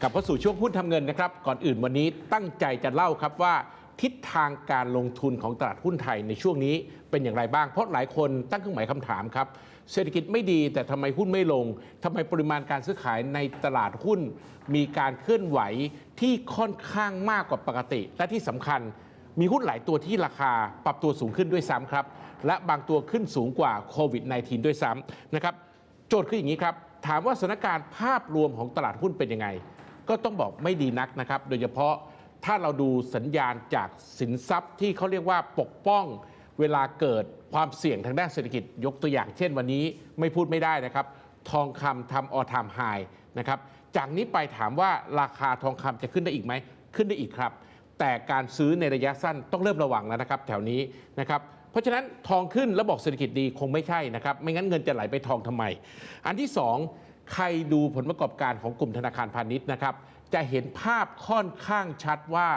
กลับเข้าสู่ช่วงหุ้นทำเงินนะครับ ก่อนอื่นวันนี้ตั้งใจจะเล่าครับว่า ทิศทางการลงทุนของตลาดหุ้นไทยในช่วงนี้เป็นอย่างไรบ้าง เพราะหลายคนตั้งเครื่องหมายคำถามครับ เศรษฐกิจไม่ดีแต่ทำไมหุ้นไม่ลงทำไมปริมาณการซื้อขายในตลาดหุ้น มีการเคลื่อนไหวที่ค่อนข้างมากกว่าปกติ และที่สำคัญมีหุ้นหลายตัวที่ราคาปรับตัวสูงขึ้นด้วยซ้ำครับ และบางตัวขึ้นสูงกว่าโควิด -19 ด้วยซ้ำนะครับ โจทย์คืออย่างนี้ครับ ถามว่าสถานการณ์ภาพรวมของตลาดหุ้นเป็นยังไง ก็ต้องบอกไม่ดีนักนะครับ โดยเฉพาะถ้าเราดูสัญญาณจากสินทรัพย์ที่เขาเรียกว่าปกป้องเวลาเกิดความเสี่ยงทางด้านเศรษฐกิจ ยกตัวอย่างเช่นวันนี้ไม่พูดไม่ได้นะครับ ทองคำทำออทามไฮนะครับจากนี้ไปถามว่าราคาทองคำจะขึ้นได้อีกไหมขึ้นได้อีกครับ แต่การซื้อในระยะสั้นต้องเริ่มระวังแล้วนะครับ แถวนี้นะครับเพราะฉะนั้นทองขึ้นแล้วบอกเศรษฐกิจดีคงไม่ใช่นะครับ ไม่งั้นเงินจะไหลไปทองทำไม อันที่สอง ใครดูผลประกอบการของกลุ่มธนาคารพาณิชย์นะครับ จะเห็นภาพค่อนข้างชัดว่า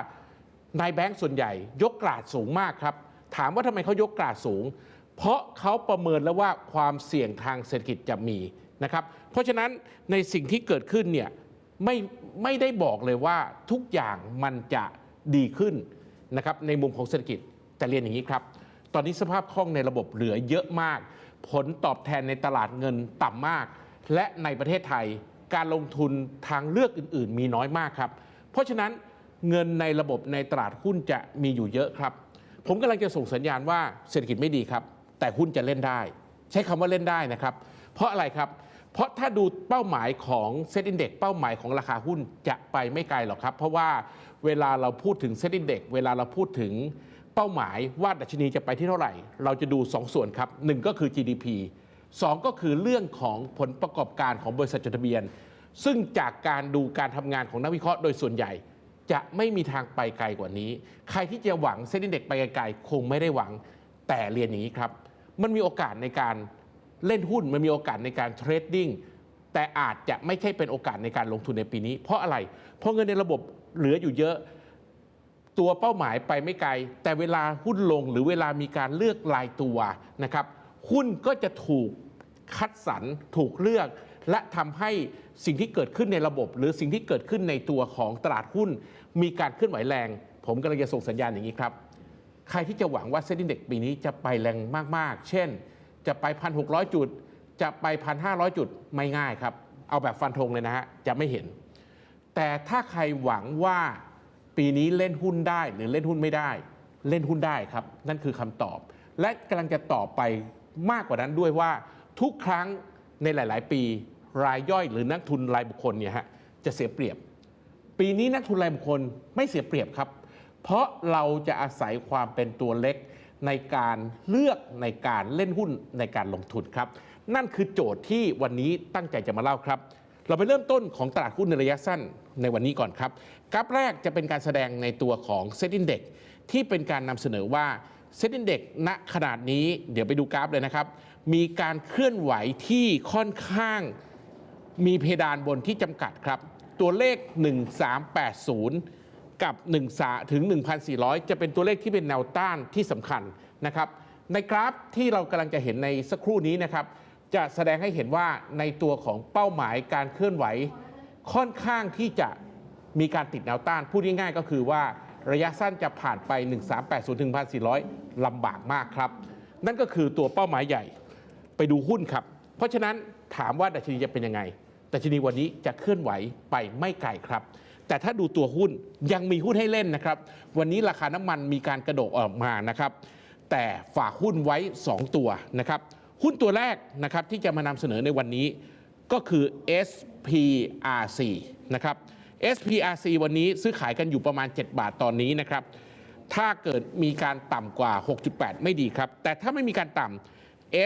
นายแบงก์ส่วนใหญ่ยกกราดสูงมากครับ ถามว่าทำไมเขายกกราดสูง เพราะเขาประเมินแล้วว่าความเสี่ยงทางเศรษฐกิจจะมีนะครับ เพราะฉะนั้นในสิ่งที่เกิดขึ้นเนี่ยไม่ไม่ได้บอกเลยว่าทุกอย่างมันจะดีขึ้นนะครับในมุมของเศรษฐกิจแต่เรียนอย่างนี้ครับ ตอนนี้สภาพคล่องในระบบเหลือเยอะมาก ผลตอบแทนในตลาดเงินต่ำมาก และในประเทศไทยการลงทุนทางเลือกอื่น ๆ มีน้อยมากครับ เพราะฉะนั้นเงินในระบบในตลาดหุ้นจะมีอยู่เยอะครับ ผมกำลังจะส่งสัญญาณว่าเศรษฐกิจไม่ดีครับ แต่หุ้นจะเล่นได้ ใช้คำว่าเล่นได้นะครับ เพราะอะไรครับ เพราะถ้าดูเป้าหมายของเซ็ตอินเด็กเป้าหมายของราคาหุ้นจะไปไม่ไกลหรอกครับ เพราะว่าเวลาเราพูดถึงเซ็ตอินเด็กเวลาเราพูดถึงเป้าหมายว่าดัชนีจะไปที่เท่าไหร่ เราจะดู 2ส่วนครับหนึ่งก็คือ GDP 2 ก็คือเรื่องของผลประกอบการของบริษัทจดทะเบียน ซึ่งจากการดูการทำงานของนักวิเคราะห์โดยส่วนใหญ่ จะไม่มีทางไปไกลกว่านี้ ใครที่จะหวังเซ็นดินเด็กไปไกลๆคงไม่ได้หวังแต่เรียนอย่างนี้ครับ มันมีโอกาสในการเล่นหุ้นมันมีโอกาสในการเทรดดิ้งแต่อาจจะไม่ใช่เป็นโอกาสในการลงทุนในปีนี้ เพราะอะไร เพราะเงินในระบบเหลืออยู่เยอะตัวเป้าหมายไปไม่ไกล แต่เวลาหุ้นลงหรือเวลามีการเลือกรายตัวนะครับหุ้นก็จะถูก คัดสรรถูกเลือก และทำให้สิ่งที่เกิดขึ้นในระบบ หรือสิ่งที่เกิดขึ้นในตัวของตลาดหุ้น มีการเคลื่อนไหวแรง ผมกำลังจะส่งสัญญาณอย่างนี้ครับ ใครที่จะหวังว่าเซ็นดิ้งเด็กปีนี้จะไปแรงมากๆ เช่น จะไป 1,600 จุด จะไป 1,500 จุดไม่ง่ายครับ เอาแบบฟันธงเลยนะฮะจะไม่เห็น แต่ถ้าใครหวังว่าปีนี้เล่นหุ้นได้หรือเล่นหุ้นไม่ได้ เล่นหุ้นได้ครับ นั่นคือคำตอบ และกำลังจะตอบไปมากกว่านั้นด้วยว่า ทุกครั้งในหลาย ๆ ปีรายย่อยหรือนักทุนรายบุคคลเนี่ยฮะจะเสียเปรียบ ปีนี้นักทุนรายบุคคลไม่เสียเปรียบครับ เพราะเราจะอาศัยความเป็นตัวเล็กในการเลือกในการเล่นหุ้นในการลงทุนครับ นั่นคือโจทย์ที่วันนี้ตั้งใจจะมาเล่าครับ เราไปเริ่มต้นของตลาดหุ้นในระยะสั้นในวันนี้ก่อนครับกราฟแรกจะเป็นการแสดงในตัวของเซ็ตอินเด็กที่เป็นการนำเสนอว่าเซ็ตอินเด็กณขนาดนี้เดี๋ยวไปดูกราฟเลยนะครับ มีการเคลื่อนไหวที่ค่อนข้างมีเพดานบนที่จำกัดครับ ตัวเลข 1380 กับ1สาถึง 1,400 จะเป็นตัวเลขที่เป็นแนวต้านที่สำคัญนะครับ ในกราฟที่เรากำลังจะเห็นในสักครู่นี้นะครับ จะแสดงให้เห็นว่าในตัวของเป้าหมายการเคลื่อนไหว ค่อนข้างที่จะมีการติดแนวต้าน พูดง่ายๆก็คือว่าระยะสั้นจะผ่านไป 1380 ถึง 1,400ลำบากมากครับ นั่นก็คือตัวเป้าหมายใหญ่ ไปดูหุ้นครับ เพราะฉะนั้นถามว่าดัชนีจะเป็นยังไงดัชนีวันนี้จะเคลื่อนไหวไปไม่ไกลครับ แต่ถ้าดูตัวหุ้นยังมีหุ้นให้เล่นนะครับ วันนี้ราคาน้ำมันมีการกระโดดออกมานะครับ แต่ฝากหุ้นไว้ 2 ตัวนะครับ หุ้นตัวแรกนะครับที่จะมานำเสนอในวันนี้ก็คือ SPRC นะครับ SPRC วันนี้ซื้อขายกันอยู่ประมาณ 7 บาทตอนนี้นะครับ ถ้าเกิดมีการต่ำกว่า 6.8 ไม่ดีครับ แต่ถ้าไม่มีการต่ำ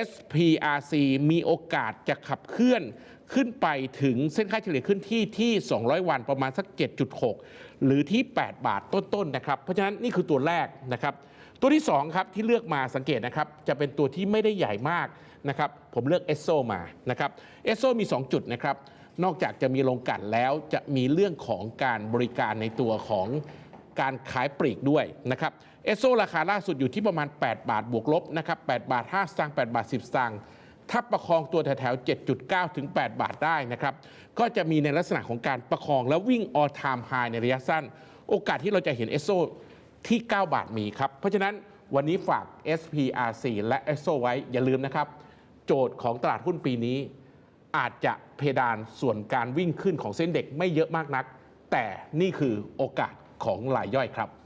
SPRC มีโอกาสจะขับเคลื่อนขึ้นไปถึงเส้นค่าเฉลี่ยขึ้นที่ที่ 200 วันประมาณสัก 7.6 หรือที่ 8 บาทต้นๆนะครับ เพราะฉะนั้นนี่คือตัวแรกนะครับ ตัวที่ 2 ครับที่เลือกมาสังเกตนะครับ จะเป็นตัวที่ไม่ได้ใหญ่มากนะครับ ผมเลือกเอสโซมานะครับเอสโซมี 2 จุดนะครับ นอกจากจะมีโรงกันแล้วจะมีเรื่องของการบริการในตัวของ การขายปลีกด้วยนะครับเอสโซราคาล่าสุดอยู่ที่ประมาณ 8 บาทบวกลบนะครับ8บาท5สตางค์8บาท 10 สตางค์ถ้าประคองตัวแถวๆ 7.9 ถึง 8 บาทได้นะครับ ก็จะมีในลักษณะของการประคองแล้ววิ่ง all time high ในระยะสั้น โอกาสที่เราจะเห็นเอสโซที่ 9 บาทมีครับ เพราะฉะนั้นวันนี้ฝาก SPRC และเอสโซไว้อย่าลืมนะครับ โจทย์ของตลาดหุ้นปีนี้ อาจจะเพดานส่วนการวิ่งขึ้นของเส้นเด็กไม่เยอะมากนัก แต่นี่คือโอกาส ของรายย่อยครับ